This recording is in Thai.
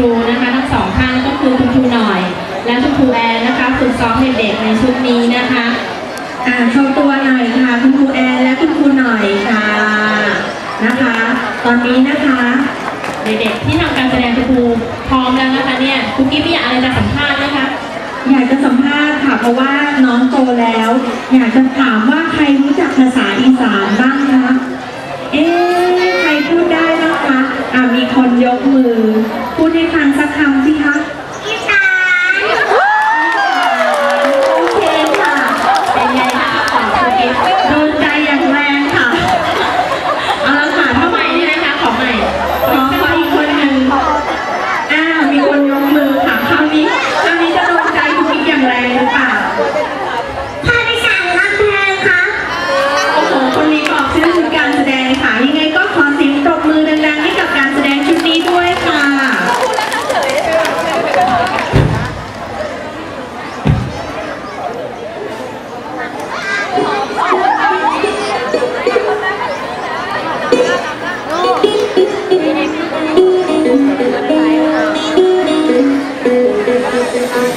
รูนะคะทั้งสองท่านก็คือคุณครูหน่อย และคุณครูแอนนะคะฝึกซ้อมเด็กๆในชุดนี้นะคะอ่าโชว์ตัวหน่อยค่ะคุณครูแอนและคุณครูหน่อยค่ะนะคะ ตอนนี้นะคะเด็กๆที่ทำการแสดงคุณครูพร้อมแล้วนะคะเนี่ยคุกกี้พี่อยากอะไรจะสัมภาษณ์นะคะอยากจะสัมภาษณ์ค่ะเพราะว่าน้องโตแล้ว อยากจะถามว่าใครรู้จักภาษาอีสานบ้างคะเอ๊ะใครพูดได้บ้างคะอ่ามีคนยกมือ and I